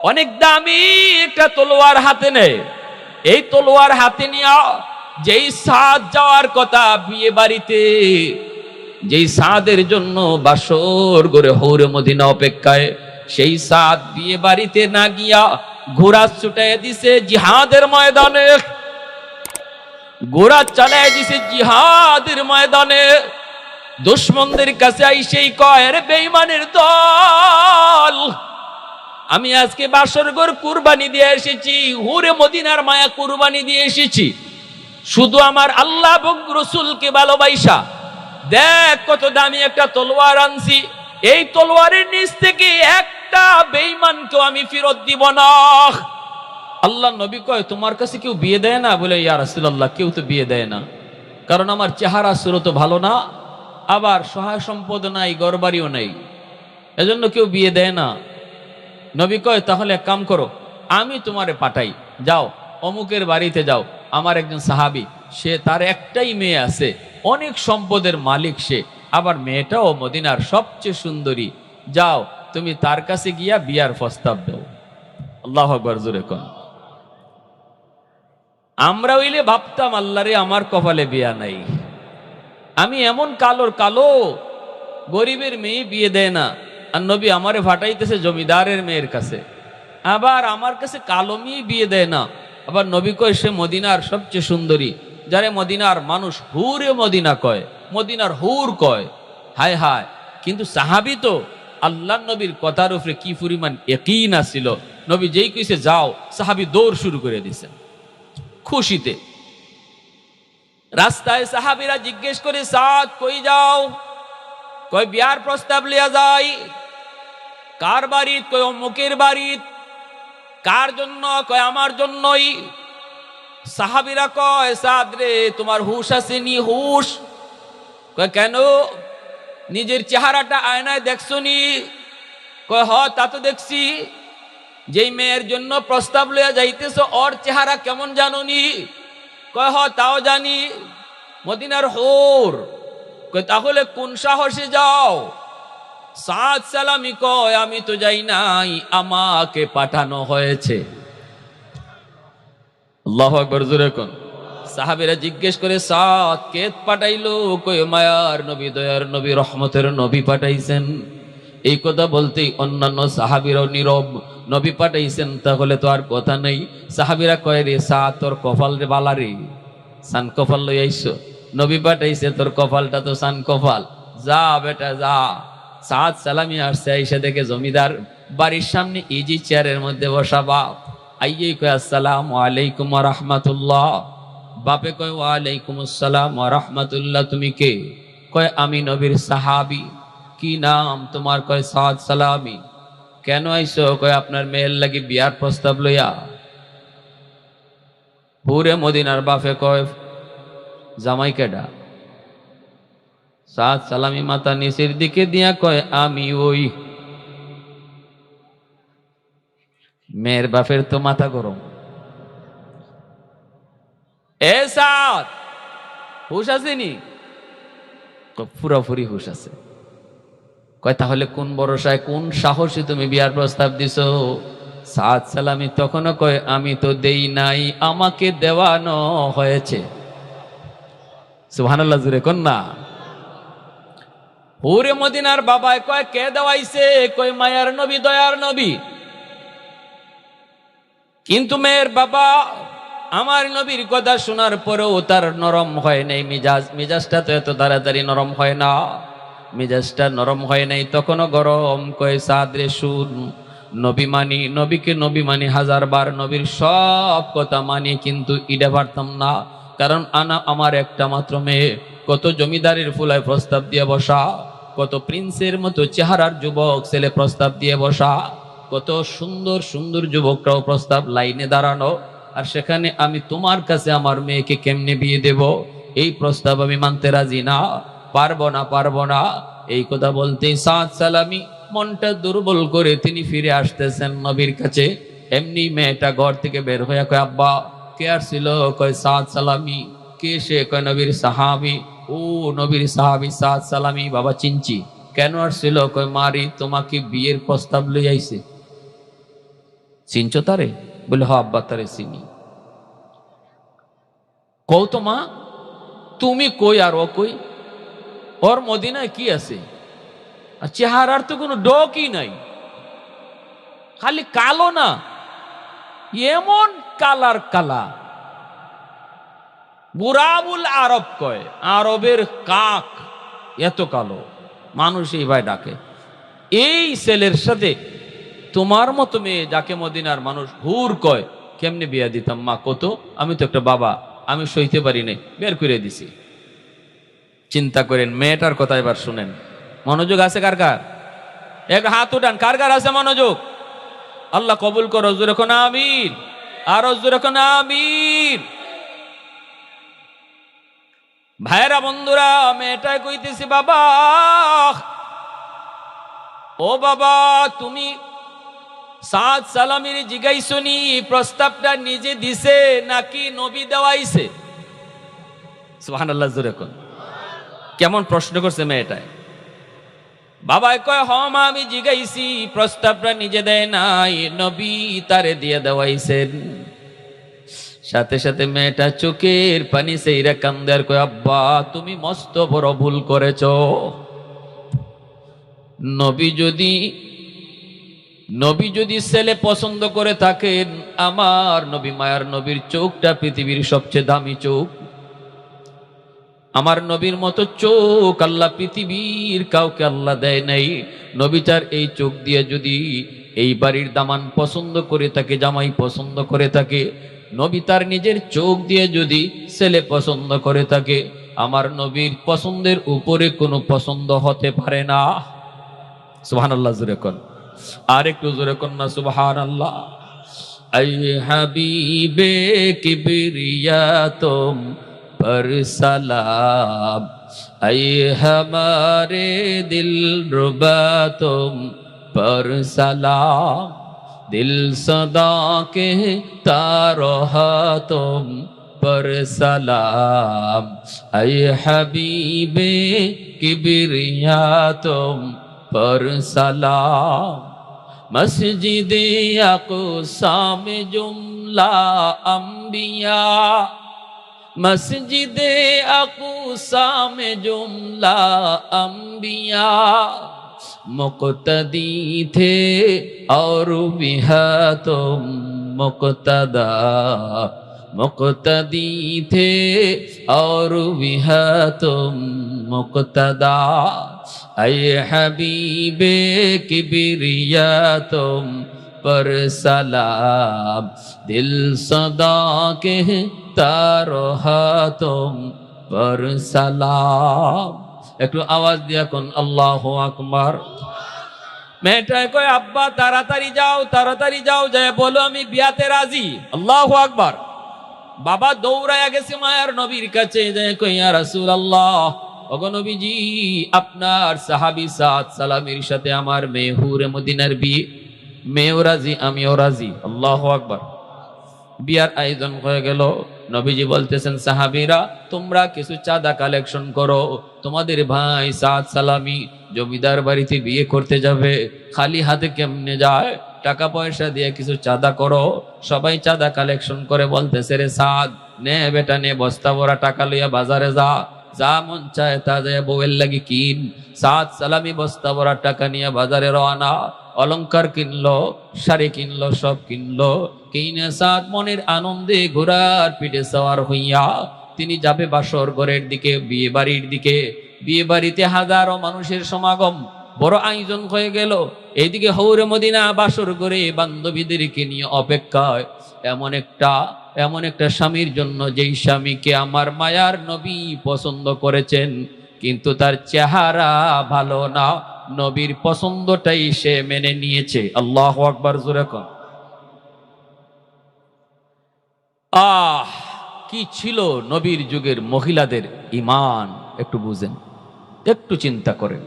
অনেক দামি একটা তলোয়ার হাতে নেয় এই তলোয়ার হাতে নিয়ে যেই সাদ যাওয়ার কথা বিয়ে বাড়িতে, যেই সাদের জন্য বাসর করে হৌরে মদিনা অপেক্ষায়, সেই সাদ বিয়ে বাড়িতে না গিয়া ঘোড়া ছুটাই দিছে জিহাদের ময়দানে। ঘোড়া চালায় দিছে জিহাদের ময়দানে। দুশ্মনদের কাছে আইসেই কয়ের বেইমানের দল! আমি আজকে বাসরগর কুরবানি দিয়ে এসেছি, হুরে মদিনার মায়া কুরবানি দিয়ে এসেছি। শুধু আমার আল্লাহ রসুলকে ভালোবাসা। দেখ কত দামি একটা তলোয়ার আনছি। এই তলোয়ারের নিচ থেকে একটা বেইমানকেও আমি ফেরত দিব না। আল্লাহ নবী কয়, তোমার কাছে কেউ বিয়ে দেয় না? বলে, ইয়া রাসূলুল্লাহ, কেউ তো বিয়ে দেয় না। কারণ আমার চেহারা সুরত ভালো না, আবার সহায় সম্পদ নাই গরবারিও নাই। এজন্য কেউ বিয়ে দেয় না। নবী কয়, তাহলে এক কাম করো, আমি তোমারে পাঠাই। যাও, অমুকের বাড়িতে যাও। আমার একজন সাহাবি, সে তার একটাই মেয়ে আছে, অনেক সম্পদের মালিক সে। আবার মেয়েটাও মদিনার সবচেয়ে সুন্দরী। যাও, তুমি তার কাছে গিয়া বিয়ার প্রস্তাব দাও। আল্লাহ আকবর কন। আমরা হইলে ভাবতাম, আল্লাহরে আমার কপালে বিয়া নাই। আমি এমন কালোর কালো, গরিবের মেয়ে বিয়ে দেয় না। আর নবী আমারে ফাটাইতেছে জমিদারের মেয়ের কাছে। আবার আমার কাছে কালো মেয়ে বিয়ে দেয় না। আবার নবী কয়, সে মদিনার সবচেয়ে সুন্দরী। যারে মদিনার মানুষ হুরে মদিনা কয়, মদিনার হুর কয়। হায় হায়, কিন্তু সাহাবি তো আল্লাহ নবীর কথার উপরে কি পরিমাণ একইন আসছিল নবী যেই কইছে, যাও। সাহাবি দৌড় শুরু করে দিছেন। খুশিতে। রাস্তায় সাহাবিরা জিজ্ঞেস করে, সাদ কই যাও? কয়, বিয়ার প্রস্তাব লিয়া যাই। কার বাড়িত কই অমুকের বাড়িত, কার জন্য, কয় আমার জন্যই। সাহাবিরা কয়, সাদ রে, তোমার হুশ আসেনি, হুশ। কয়, কেন? নিজের চেহারাটা আয়নায় দেখছ নি কয়, হ, তা তো দেখছি। যেই মেয়ের জন্য প্রস্তাব লইয়া যাইতেছ, ওর চেহারা কেমন জানুনি? কয়, হ, তাও জানি। মদিনার হোর। কয়, তাহলে কোন সাহসে যাও? সাত সালামি কয়, আমি তো যাই নাই, আমাকে পাঠানো হয়েছে। আল্লাহ আকবর, জোরে কোন। সাহাবিরা জিজ্ঞেস করে সাত কে পাঠাইলো? কই মায়ার নবী, দয়ার নবী, রহমতের নবী পাঠাইছেন। এই কথা বলতেই অন্যান্য সাহাবিরাও নীরব নবী পাঠাইছেন, তাহলে তো আর কথা নেই। সাহাবিরা কয়, রে সা তোর কপাল রে বালা রে, সান কপাল লই আইসো। নবী পাঠাইছে, তোর কপালটা তো সান কপাল। যা বেটা, যা। সাত সালামি আসছে আইসা দেখে জমিদার বাড়ির সামনে ইজি চেয়ারের মধ্যে বসা বাপ। আইয়ে কয়, আসসালাম আলাইকুম রহমাতুল্লাহ। বাপে কয় ওয়ালাইকুম আসসালাম রহমাতুল্লাহ, তুমি কে? কয়, আমি নবীর সাহাবি। কি নাম তোমার? কয়, সাদ সালামি। কেন আইসো কয়, আপনার মেয়ের লাগি বিয়ার প্রস্তাব লইয়া। পুরে মদিনার বাপে কয় জামাই কেডা সাদ সালামি মাতা নিচের দিকে দিয়া কয়, আমি ওই মেয়ের বাপের তো মাথা গরম। এ সাদ, হুশ আসেনি পুরাপুরি হুশ আছে। কয়, তাহলে কোন ভরসায়, কোন সাহসী তুমি বিয়ার প্রস্তাব দিছো? সাদ সালামি তখনও কয়, আমি তো দেই নাই, আমাকে দেওয়ানো হয়েছে। সুবহানাল্লাহ জুড়ে কোন না? হুরে মদিনার বাবায় কয়, কে দেওয়াইছে? কয়, মায়ার নবী, দয়ার নবী। কিন্তু মেয়ের বাবা আমার নবীর কথা শোনার পরেও তার নরম হয় নাই মিজাজ। মিজাজটা তো এত তাড়াতাড়ি নরম হয় না। মিজাজটা নরম হয় নাই, তখনও গরম। কয়ে সাদরে শুন নবী মানি, নবীকে নবী মানি হাজার বার, নবীর সব কথা মানি, কিন্তু ইডে পারতাম না। কারণ আনা আমার একটা মাত্র মেয়ে, কত জমিদারের ফুলায় প্রস্তাব দিয়ে বসা। কত প্রিন্সের মতো চেহারার যুবক ছেলে প্রস্তাব দিয়ে বসা, কত সুন্দর সুন্দর যুবকরাও প্রস্তাব লাইনে দাঁড়ানো, আর সেখানে আমি তোমার কাছে আমার মেয়েকে কেমনে বিয়ে দেব? এই প্রস্তাব আমি মানতে রাজি না, পারব না পারব না। এই কথা বলতে সাত সালামি মনটা দুর্বল করে তিনি ফিরে আসতেছেন নবীর কাছে। এমনি মেয়েটা ঘর থেকে বের হয়ে কয়, আব্বা, কে আসছিল? কয় সাত সালামি। কে সে? কয়, নবীর সাহাবি। ও নবীর সাহাবি সাত সালামি, বাবা চিনচি। কেন আসছিল? কয় মারি তোমাকে বিয়ের প্রস্তাব লই আইছে। চিনছ তারে? বলে হ আব্বা তারে চিনি। কৌ তো, মা, তুমি কই আর ও কই? ওর মদিনায় কি আছে? আর চেহারার তো কোনো ডকই নাই। খালি কালো না, এমন কালার কালা। বুরাবুল আরব কয়, আরবের কাক এত কালো। মানুষ এই ভাই ডাকে। এই ছেলের সাথে তোমার মতো মেয়ে যাকে মদিনার মানুষ হুর কয়, কেমনে বিয়া দিতাম মা? কত? আমি তো একটা বাবা, আমি সইতে পারি নাই, বের করে দিছি। চিন্তা করেন, মেয়েটার কথা এবার শুনেন। মনোযোগ আছে কার কার? এক হাত উঠান, কার কার আছে মনোযোগ? আল্লাহ কবুল করো এখন আমির আর এখন আমির ভাইরা বন্ধুরা মেয়েটাই কইতেছি, বাবা, ও বাবা, তুমি সাত সালামির জিগাইছনি, প্রস্তাবটা নিজে দিছে নাকি নবী দেওয়াইছে? সুবহানাল্লাহ, জোরে কোন। কেমন প্রশ্ন করছে মেয়েটায়। বাবাই কয় হম আমি জিগাইছি, প্রস্তাবটা নিজে দেয় নাই, নবী তারে দিয়ে দেওয়াইছেন। সাথে সাথে মেয়েটা চোখের পানি সেইরা কান্দে আর কয়, আব্বা, তুমি মস্ত বড় ভুল করেছ। নবী যদি নবী যদি ছেলে পছন্দ করে থাকেন, আমার নবী মায়ার নবীর চোখটা পৃথিবীর সবচেয়ে দামি চোখ। আমার নবীর মতো চোখ আল্লাহ পৃথিবীর কাউকে আল্লাহ দেয় নাই। নবী তার এই চোখ দিয়ে যদি এই বাড়ির দামান পছন্দ করে থাকে, জামাই পছন্দ করে থাকে নবী তার নিজের চোখ দিয়ে যদি ছেলে পছন্দ করে থাকে, আমার নবীর পছন্দের উপরে কোনো পছন্দ হতে পারে না। সুহান আল্লাহ জোরে কন। আর একটু জোরে কন না সুহান আল্লাহ হমারে দিল রুবা তুম পর সালাম। دل صدا کے رہا تم پر سلام۔ اے حبیب کبریا تم پر سلام۔ مسجد اقسام جملہ انبیاء۔ مسجد اقسام جملہ انبیاء۔ مقتدی تھے اور بھی تم مقتدا۔ مقتدی تھے اور بھی تم مقتدا۔ اے حبیب کبریا، تم پر سلام۔ دل صدا کہتا رہا، تم پر سلام۔ একটু আওয়াজ দিয়া কোন, আল্লাহ আকবার। মেয়েটায় কয়, আব্বা, তাড়াতাড়ি যাও তাড়াতাড়ি যাও যায় বলো আমি বিয়াতে রাজি। আল্লাহ আকবার। বাবা দৌড়ায়া গেছে মায়ার নবীর কাছে, যায় কই ইয়া রাসূলুল্লাহ, ওগো নবীজি, আপনার সাহাবী সাদ সাথে আমার মেয়ে মদিনার বিয়ে, মেয়েও রাজি, আমিও রাজি। আল্লাহ আকবার। বিয়ার আয়োজন হয়ে গেল। নবীজি বলতেছেন, সাহাবিরা, তোমরা কিছু চাঁদা কালেকশন করো। তোমাদের ভাই সাদ সালামি জমিদার বাড়িতে বিয়ে করতে যাবে। খালি হাতে কেমনে যায়? টাকা পয়সা দিয়ে কিছু চাঁদা করো। সবাই চাঁদা কালেকশন করে বলতেছে, রে সাদ, নে বেটা, নে বস্তা ভরা টাকা লইয়া বাজারে যা। যা মন চায় তা যায় বউয়ের লাগি কিন। সাদ সালামি বস্তা ভরা টাকা নিয়ে বাজারে রওনা। অলংকার কিনলো, শাড়ি কিনলো, সব কিনলো। কিনে সাত মনের আনন্দে ঘোরার পিঠে সওয়ার হইয়া তিনি যাবে বাসর ঘরের দিকে, বিয়ে বাড়ির দিকে। বিয়ে বাড়িতে হাজারো মানুষের সমাগম। বড় আয়োজন হয়ে গেল। এইদিকে হৌরে মদিনা বাসর ঘরে বান্ধবীদেরকে নিয়ে অপেক্ষায়। এমন একটা এমন একটা স্বামীর জন্য যেই স্বামীকে আমার মায়ার নবী পছন্দ করেছেন, কিন্তু তার চেহারা ভালো না। নবীর পছন্দটাই সে মেনে নিয়েছে। আল্লাহ আকবার, জোরে কন। আহ, কি ছিল নবীর যুগের মহিলাদের ইমান? একটু বুঝেন, একটু চিন্তা করেন।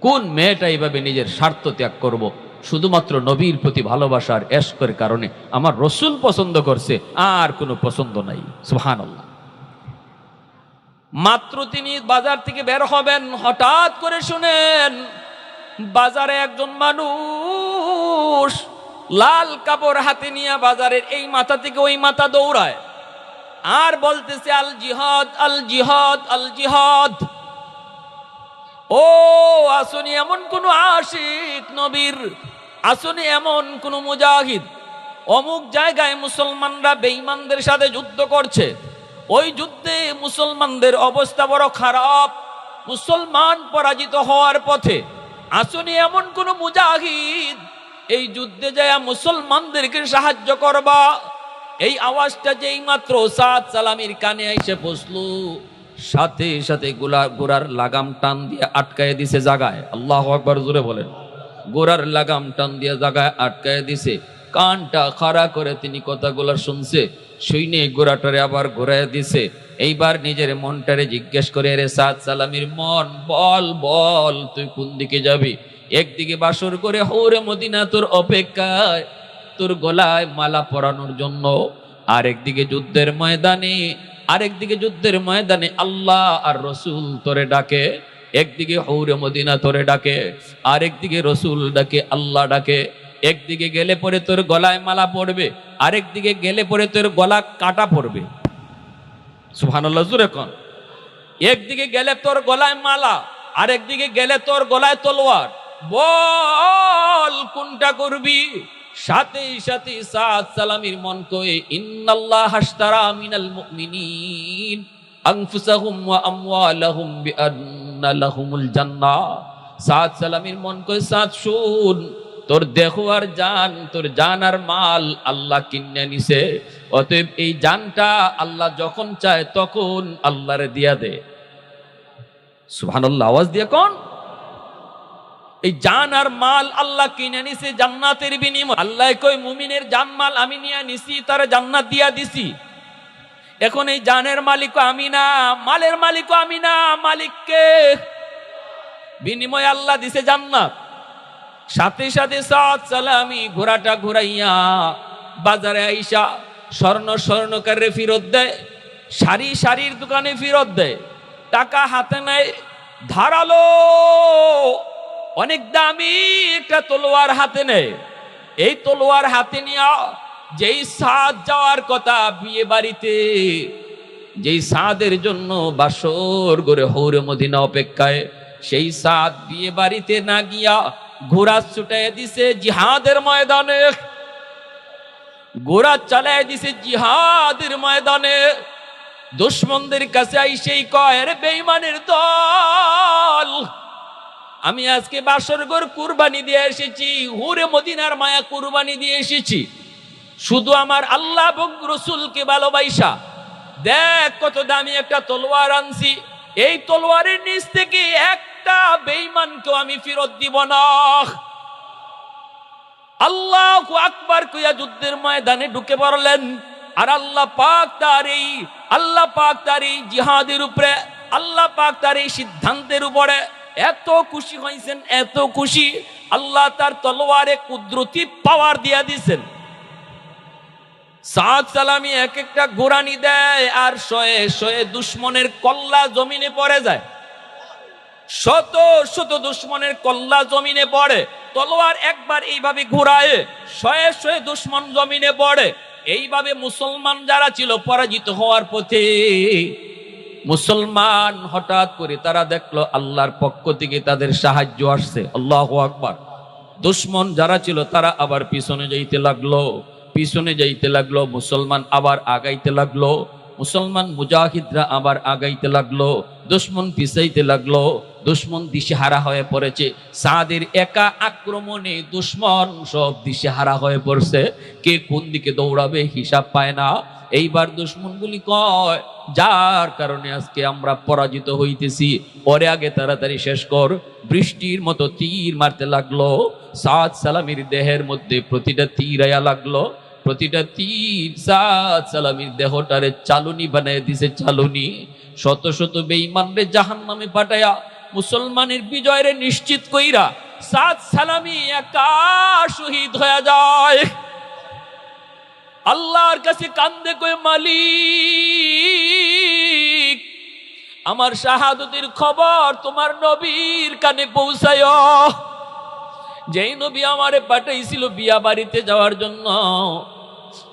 কোন মেয়েটা এইভাবে নিজের স্বার্থ ত্যাগ করব? শুধুমাত্র নবীর প্রতি ভালোবাসার এশকের কারণে। আমার রসুল পছন্দ করছে, আর কোনো পছন্দ নাই। সুহান আল্লাহ মাত্র তিনি বাজার থেকে বের হবেন, হঠাৎ করে শুনেন বাজারে একজন মানুষ লাল কাপড় হাতে নিয়ে বাজারের এই মাথা থেকে ওই মাথা দৌড়ায়। আর বলতেছে, আল জিহাদ আল জিহাদ আল জিহাদ। ও, আসনি এমন কোন আশিক নবীর, আসনি এমন কোন মুজাহিদ। অমুক জায়গায় মুসলমানরা বেঈমানদের সাথে যুদ্ধ করছে। ওই যুদ্ধে মুসলমানদের অবস্থা বড় খারাপ। মুসলমান পরাজিত হওয়ার পথে আসনি এমন কোন মুজাহিদ, এই যুদ্ধে যায় মুসলমানদেরকে সাহায্য করবা। এই আওয়াজটা যেই মাত্র সাদ সালামির কানে এসে পৌঁছলো। সাথে সাথে গোলা গোড়ার লাগাম টান দিয়ে আটকায় দিছে জাগায়। আল্লাহ আকবার জোরে বলেন। গোড়ার লাগাম টান দিয়ে জাগায় আটকায় দিছে। কানটা খাড়া করে তিনি কথাগুলো শুনছে শুইনে গোড়াটারে আবার ঘোরায় দিছে। এইবার নিজের মনটারে জিজ্ঞেস করে রে সাদ সালামির মন, বল বল, তুই কোন দিকে যাবি? একদিকে বাসর করে, হৌরে মদিনা, তোর অপেক্ষায়, তোর গলায় মালা পরানোর জন্য। আরেকদিকে যুদ্ধের ময়দানে, আরেকদিকে যুদ্ধের ময়দানে আল্লাহ আর রসুল তোরে ডাকে। একদিকে হৌরে মদিনা তোরে ডাকে, আরেকদিকে রসুল ডাকে, আল্লাহ ডাকে। একদিকে গেলে পরে তোর গলায় মালা পড়বে, আরেকদিকে গেলে পরে তোর গলা কাটা পড়বে। সুবহানাল্লাহ, জুরে কন। একদিকে গেলে তোর গলায় মালা, আরেকদিকে গেলে তোর গলায় তলোয়ার। বল কোনটা করবি? সাথে সাথে সাদ সালামির মন কয়ে, ইন্নাল্লাহ হাসতারা মিনাল মুমিনিন আনফুসাহুম ওয়া আমওয়ালাহুম বিআন্না লাহুমুল জান্নাহ। সাদ সালামির মন কয়ে সাদ শুন তোর দেহ আর জান, তোর জান আর মাল আল্লাহ কিনে নিছে। অতএব এই জানটা আল্লাহ যখন চায় তখন আল্লাহরে দিয়া দে। সুবহানাল্লাহ, আওয়াজ দিয়ে কোন? এই জান আর মাল আল্লাহ কিনে নিছে জান্নাতের বিনিময়। আল্লাহ কই মুমিনের জান মাল আমি নিয়ে নিছি, তারা জান্নাত দিয়া দিছি। এখন এই জানের মালিক আমি না, মালের মালিক আমি না, মালিককে বিনিময় আল্লাহ দিছে জান্নাত। সাথে সাথে সাত সালামি ঘোড়াটা ঘুরাইয়া বাজারে আইসা স্বর্ণ স্বর্ণকারে ফেরত দেয় শাড়ি শাড়ির দোকানে ফেরত দেয়, টাকা হাতে নেয়, ধারালো, অনেক দামি একটা তলোয়ার হাতে নেয়। এই তলোয়ার হাতে নিয়ে যেই সাদ যাওয়ার কথা বিয়ে বাড়িতে, যেই সাদের জন্য বাসর করে হৌরে মদিনা অপেক্ষায়, সেই সাদ বিয়ে বাড়িতে না গিয়া ঘোড়া ছুটাই দিছে জিহাদের ময়দানে। ঘোড়া চালায় দিছে জিহাদের ময়দানে। দুশ্মনদের কাছে আই সেই কয়ের বেইমানের দল, আমি আজকে বাসরগর কুরবানি দিয়ে এসেছি, হুরে মদিনার মায়া কুরবানি দিয়ে এসেছি। শুধু আমার আল্লাহ রসুলকে ভালোবাসা। দেখ কত দামি একটা তলোয়ার আনছি। এই তলোয়ারের নিচ থেকে একটা বেইমানকেও আমি ফেরত দিব না। আল্লাহ আকবার কুয়া যুদ্ধের ময়দানে ঢুকে পড়লেন। আর আল্লাহ পাক তার এই, আল্লাহ পাক তার এই জিহাদের উপরে, আল্লাহ পাক তার এই সিদ্ধান্তের উপরে এত খুশি হয়েছেন এত খুশি। আল্লাহ তার তলোয়ারে কুদরতি পাওয়ার দিয়া দিছেন। সাদ সালামি এক একটা ঘোরানি দেয় আর শয়ে শয়ে দুশ্মনের কল্লা জমিনে পড়ে যায়। শত শত দুশ্মনের কল্লা জমিনে পড়ে, তলোয়ার একবার এইভাবে ঘুরায়, শয়ে শয়ে দুশ্মন জমিনে পড়ে। এইভাবে মুসলমান যারা ছিল পরাজিত হওয়ার পথে, মুসলমান হঠাৎ করে তারা দেখল আল্লাহর পক্ষ থেকে তাদের সাহায্য আসছে। আল্লাহ আকবার। দুশ্মন যারা ছিল তারা আবার পিছনে যাইতে লাগল, পিছনে যাইতে লাগল, মুসলমান আবার আগাইতে লাগল। মুসলমান মুজাহিদরা আবার আগাইতে লাগল, দুশ্মন পিছাইতে লাগল, দুশ্মন দিশেহারা হয়ে পড়েছে। সাদের একা আক্রমণে দুশ্মন সব দিশেহারা হয়ে পড়ছে। কে কোন দিকে দৌড়াবে হিসাব পায় না। এইবার দুশ্মনগুলি কয়, যার কারণে আজকে আমরা পরাজিত হইতেছি। পরে আগে তাড়াতাড়ি শেষ কর। বৃষ্টির মতো তীর মারতে লাগল। সাদ সালামির দেহের মধ্যে প্রতিটা তীর আয়া লাগল। প্রতিটা তীর সাদ সালামির দেহটারে চালুনি বানায় দিছে চালুনি। শত শত বেঈমানরে জাহান নামে পাঠায়া মুসলমানের বিজয়রে নিশ্চিত কইরা সাদ সালামি একা শহীদ হয়ে যায়। আল্লাহর কাছে কান্দে কই মালিক, আমার শাহাদতের খবর তোমার নবীর কানে পৌঁছায়। যেই নবী আমারে পাঠাইছিল বিয়া বাড়িতে যাওয়ার জন্য,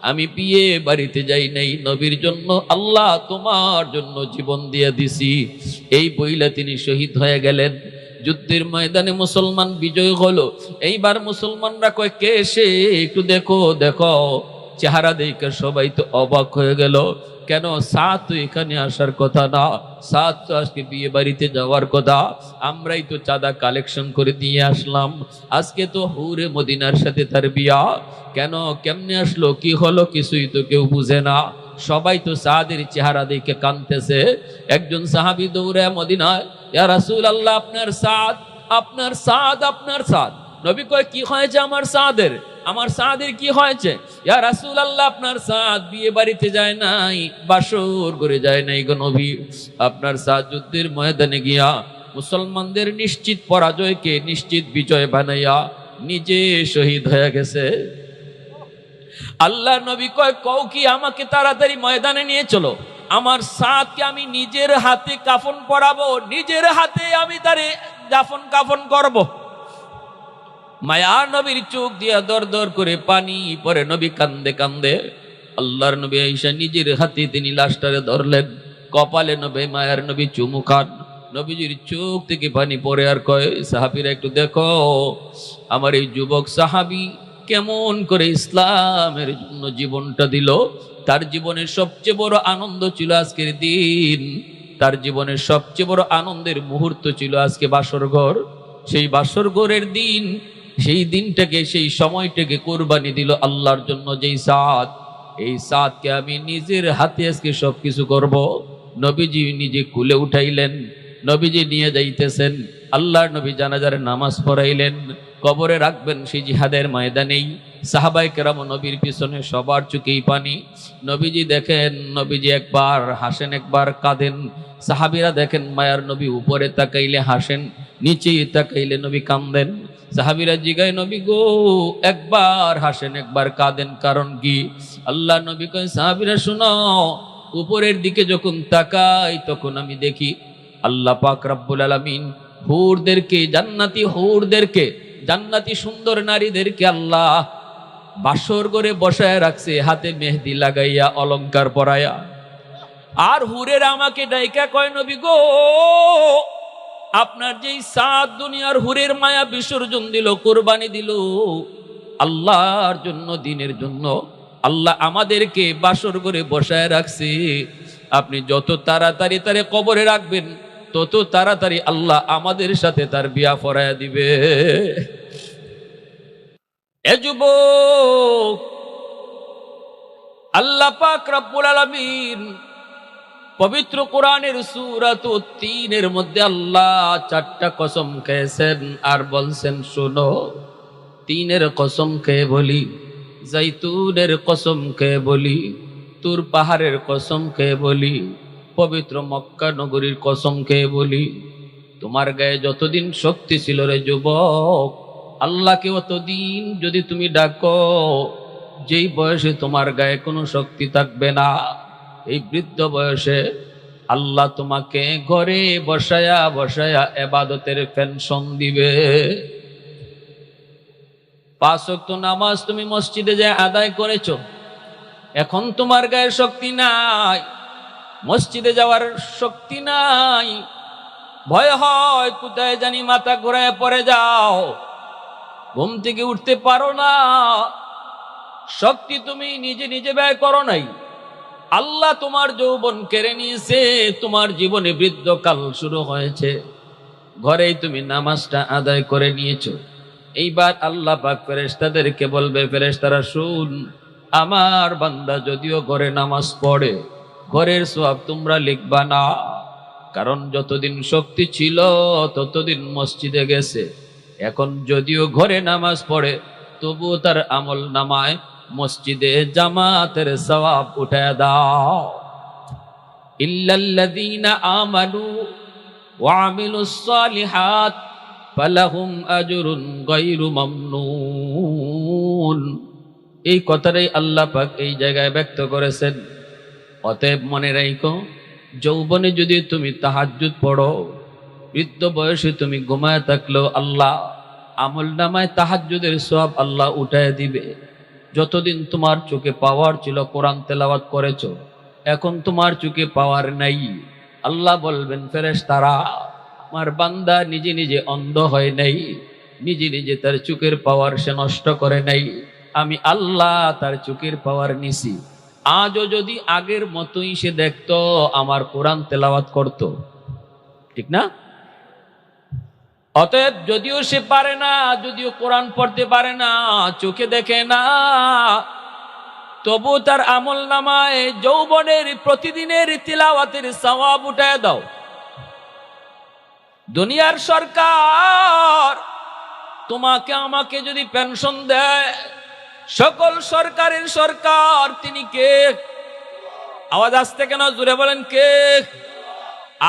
আমি বিয়ে বাড়িতে যাই নাই, নবীর জন্য আল্লাহ তোমার জন্য জীবন দিয়ে দিছি। এই বইলা তিনি শহীদ হয়ে গেলেন। যুদ্ধের ময়দানে মুসলমান বিজয় হলো। এইবার মুসলমানরা কয়, কে সে? একটু দেখো দেখো। চেহারা দেখে সবাই তো অবাক হয়ে গেল। কেন সাত তো এখানে আসার কথা না? সাত তো আজকে বিয়ে বাড়িতে যাওয়ার কথা। আমরাই তো চাঁদা কালেকশন করে দিয়ে আসলাম। আজকে তো হুরে মদিনার সাথে তার বিয়া। কেন? কেমনে আসলো? কি হলো? কিছুই তো কেউ বুঝে না। সবাই তো সাদের চেহারা দেখে কানতেছে। একজন সাহাবি দৌড়ে মদিনায়, ইয়া রাসূল আল্লাহ আপনার সাদ আপনার সাদ আপনার সাদ। নবী কয়, কি হয়েছে আমার সাদের? আমার সাদের কি হয়েছে? ইয়া রাসূল আল্লাহ আপনার সাদ বিয়ে বাড়িতে যায় নাই, বাসর করে যায় নাই গো নবী। আপনার সাদ যুদ্ধের ময়দানে গিয়া মুসলমানদের নিশ্চিত পরাজয়কে নিশ্চিত বিজয় বানাইয়া নিজে শহীদ হয়ে গেছে। আল্লাহ নবী কয়, কও কি আমাকে তাড়াতাড়ি ময়দানে নিয়ে চলো। আমার সাথকে আমি নিজের হাতে কাফন পরাবো, নিজের হাতে আমি তারে দাফন কাফন করব। মায়া নবীর চোখ দিয়া দর দর করে পানি পরে নবী কান্দে কান্দে। আল্লাহর নবী আইসা নিজের হাতে তিনি লাশটারে ধরলেন। কপালে নবী, মায়ার নবী চুমু খান। নবীজির চোখ থেকে পানি পরে আর কয়, সাহাবিরা একটু দেখো, আমার এই যুবক সাহাবি কেমন করে ইসলামের জন্য জীবনটা দিল। তার জীবনের সবচেয়ে বড় আনন্দ ছিল আজকের দিন। তার জীবনের সবচেয়ে বড় আনন্দের মুহূর্ত ছিল আজকে বাসর ঘর। সেই বাসর ঘরের দিন সেই দিনটাকে, সেই সময়টাকে কোরবানি দিল আল্লাহর জন্য যেই সাদ। এই সাদকে আমি নিজের হাতে আজকে সব কিছু করব। নবীজি নিজে কুলে উঠাইলেন, নবীজি নিয়ে যাইতেছেন। আল্লাহর নবী জানাজারে নামাজ পড়াইলেন। কবরে রাখবেন সেই জিহাদের ময়দানেই। সাহাবাই কেরাম নবীর পিছনে সবার চুকেই পানি। নবীজি দেখেন, নবীজি একবার হাসেন, একবার কাঁদেন। সাহাবিরা দেখেন, মায়ার নবী উপরে তাকাইলে হাসেন নিচে তাকাইলে নবী কান্দেন সাহাবিরা জিগায়, নবী গো, একবার হাসেন, একবার কাঁদেন। কারণ কি? আল্লাহ নবী কয়, সাহাবিরা, শুনো, উপরের দিকে যখন তাকাই, তখন আমি দেখি আল্লাহ পাক রাব্বুল আলামিন হুরদেরকে, জান্নাতি হুরদেরকে জান্নাতি সুন্দর নারীদেরকে আল্লাহ বাসর করে বসায় রাখছে, হাতে মেহেদি লাগাইয়া অলঙ্কার পরায়া আর হুরের আমাকে ডাইকা কয়, নবী গো, আপনার যেই সাত দুনিয়ার হুরের মায়া বিসর্জন দিল, কোরবানি দিল, আল্লাহর জন্য, দিনের জন্য, আল্লাহ আমাদেরকে বাসর করে বসায় রাখছে। আপনি যত তাড়াতাড়ি তারে কবরে রাখবেন তত তাড়াতাড়ি আল্লাহ আমাদের সাথে তার বিয়া ফরায়া দিবে। এ আল্লাহ পাক রব্বুল আলামিন পবিত্র কোরআনের সূরাত তিনের মধ্যে আল্লাহ চারটা কসম খেয়েছেন আর বলছেন, শোনো, তিনের কসম খেয়ে বলি জাইতুনের কসম খেয়ে বলি, তুর পাহাড়ের কসম খেয়ে বলি পবিত্র মক্কা নগরীর কসম খেয়ে বলি, তোমার গায়ে যতদিন শক্তি ছিল রে যুবক, আল্লাহকে অতদিন যদি তুমি ডাকো, যেই বয়সে তোমার গায়ে কোনো শক্তি থাকবে না, এই বৃদ্ধ বয়সে আল্লাহ তোমাকে ঘরে বসায়া বসায়া এবাদতের পেনশন দিবে। পাঁচ ওয়াক্ত নামাজ তুমি মসজিদে যে আদায় করেছ, এখন তোমার গায়ে শক্তি নাই। মসজিদে যাওয়ার শক্তি নাই। ভয় হয়, কোথায় জানি মাথা ঘোরায় পড়ে যাও। ঘুম থেকে উঠতে পারো না। শক্তি তুমি নিজে নিজে ব্যয় করো নাই। আল্লাহ তোমার যৌবন কেড়ে নিয়েছে, তোমার জীবনে বৃদ্ধকাল শুরু হয়েছে। ঘরেই তুমি নামাজটা আদায় করে নিয়েছো। এইবার আল্লাহ পাক ফেরেশতাদেরকে বলবে, ফেরেশতারা, শুন, আমার বান্দা যদিও ঘরে নামাজ পড়ে ঘরের সব তোমরা লিখবা না। কারণ যতদিন শক্তি ছিল, ততদিন মসজিদে গেছে। এখন যদিও ঘরে নামাজ পড়ে, তবুও তার আমল নামায় মসজিদে জামাতের সওয়াব উঠায় দাও। আমানু এই কথাটাই আল্লাহ পাক এই জায়গায় ব্যক্ত করেছেন। অতএব মনে রাখো, যৌবনে যদি তুমি তাহাজ্জুদ পড়ো, বৃদ্ধ বয়সে তুমি ঘুমায় থাকলেও আল্লাহ আমল নামায় তাহাজ্জুদের সব আল্লাহ উঠায় দিবে। যতদিন তোমার চোখে পাওয়ার ছিল কোরআন তেলাওয়াত করেছ, এখন তোমার চোখে পাওয়ার নাই। আল্লাহ বলবেন ফেরেশ তারা আমার বান্দা নিজে নিজে অন্ধ হয় নাই, নিজে নিজে তার চোখের পাওয়ার সে নষ্ট করে নাই। আমি আল্লাহ তার চোখের পাওয়ার নিছি। আজও যদি আগের মতোই সে দেখতো, আমার কোরআন তেলাওয়াত করত। ঠিক না? অতএব যদিও সে পারে না, যদিও কোরআন পড়তে পারে না, চোখে দেখে না তবু তার আমল নামায় যৌবনের প্রতিদিনের তিলাওয়াতের সওয়াব উঠায় দাও। দুনিয়ার সরকার তোমাকে আমাকে যদি পেনশন দেয় সকল সরকারের সরকার, তিনি কে? আওয়াজ আসতে কেন? জুড়ে বলেন কে?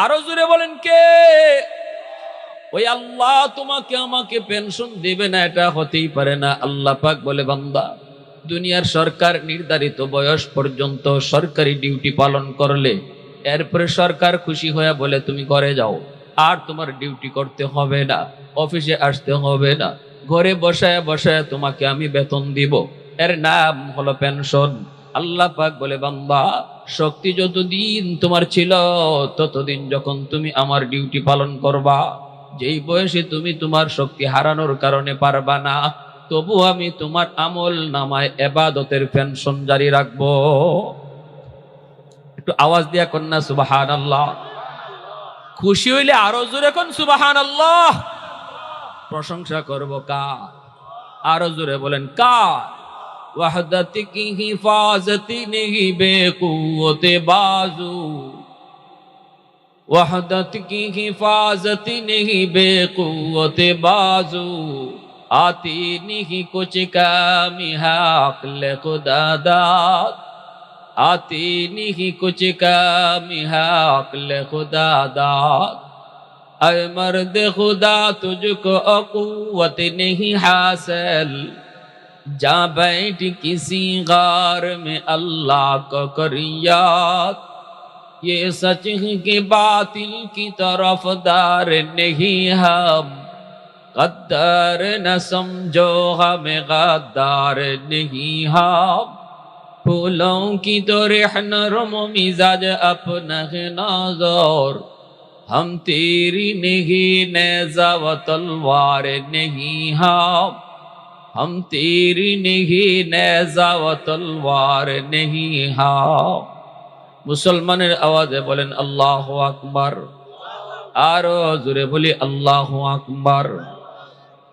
আরও জুড়ে বলেন কে? ওই আল্লাহ তোমাকে আমাকে পেনশন দেবে না, এটা হতেই পারে না। আল্লাহ পাক বলে, বান্দা, দুনিয়ার সরকার নির্ধারিত বয়স পর্যন্ত সরকারি ডিউটি পালন করলে, এরপরে সরকার খুশি হয়ে বলে, তুমি ঘরে যাও, আর তোমার ডিউটি করতে হবে না অফিসে আসতে হবে না। ঘরে বসায় বসায় তোমাকে আমি বেতন দিব। এর নাম হলো পেনশন। আল্লাহ পাক বলে, বান্দা, শক্তি যতদিন তোমার ছিল, ততদিন যখন তুমি আমার ডিউটি পালন করবা, যেই বয়সে তুমি তোমার শক্তি হারানোর কারণে পারবা না, তবু আমি তোমার আমল নামায় এবাদতের পেনশন জারি রাখব। একটু আওয়াজ দিয়া কন্যা সুবাহান আল্লাহ খুশি হইলে আরও জোরে কোন সুবাহান আল্লাহ প্রশংসা করব কা আরও জোরে বলেন কা وحدت کی حفاظت نہیں بے قوت بازو وحدت کی حفاظت نہیں بے قوت بازو آتی نہیں کچھ کامی حقل خدا داد آتی نہیں کچھ کامی حقل خدا داد اے مرد خدا تجھ کو اقوت نہیں حاصل۔ جا بیٹھ کسی غار میں اللہ کا کریات یہ سچ کی باطل کی طرف دار نہیں ہم۔ قدر نہ سمجھو ہمیں غدار نہیں ہم۔ پھولوں کی تو رحن رم مزاج اپنا نازور ہم تیری نہیں نیزہ و تلوار نہیں ہاں ہم تیری نہیں نیزہ و تلوار نہیں ہاں মুসলমানের আওয়াজে বলেন আল্লাহ আকবার আরও জোরে বলি আল্লাহ আকবার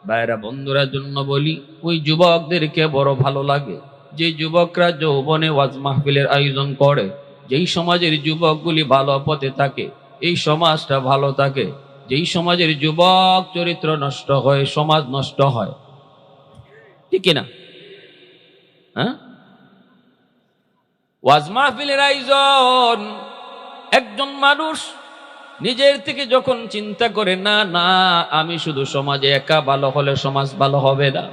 বাইরা বন্ধুরা জন্য বলি ওই যুবকদেরকে বড় ভালো লাগে। যে যুবকরা যৌবনে ওয়াজ মাহফিলের আয়োজন করে, যেই সমাজের যুবকগুলি ভালো পথে থাকে এই সমাজটা ভালো থাকে। যেই সমাজের যুবক চরিত্র নষ্ট হয়, সমাজ নষ্ট হয়। ঠিক কিনা? হ্যাঁ? ওয়াজ মাহফিলের আয়োজন, একজন মানুষ নিজের থেকে যখন চিন্তা করে, না না, আমি শুধু সমাজে একা ভালো হলে সমাজ ভালো হবে না।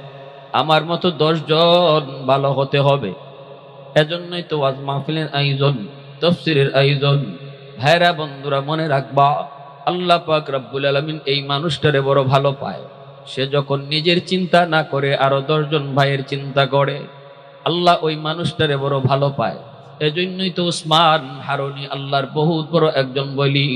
আমার মতো দশজন ভালো হতে হবে। এজন্যই তো ওয়াজ মাহফিলের আয়োজন, তফসিরের আয়োজন। ভাইরা বন্ধুরা, মনে রাখবা, আল্লাহ পাক রব্বুল আলমিন এই মানুষটারে বড় ভালো পায়। সে যখন নিজের চিন্তা না করে, আরও দশজন ভাইয়ের চিন্তা করে, আল্লাহ ওই মানুষটারে বড় ভালো পায়। এজন্যই তো উসমান হারনি আল্লাহর বহুত বড় একজন বলি।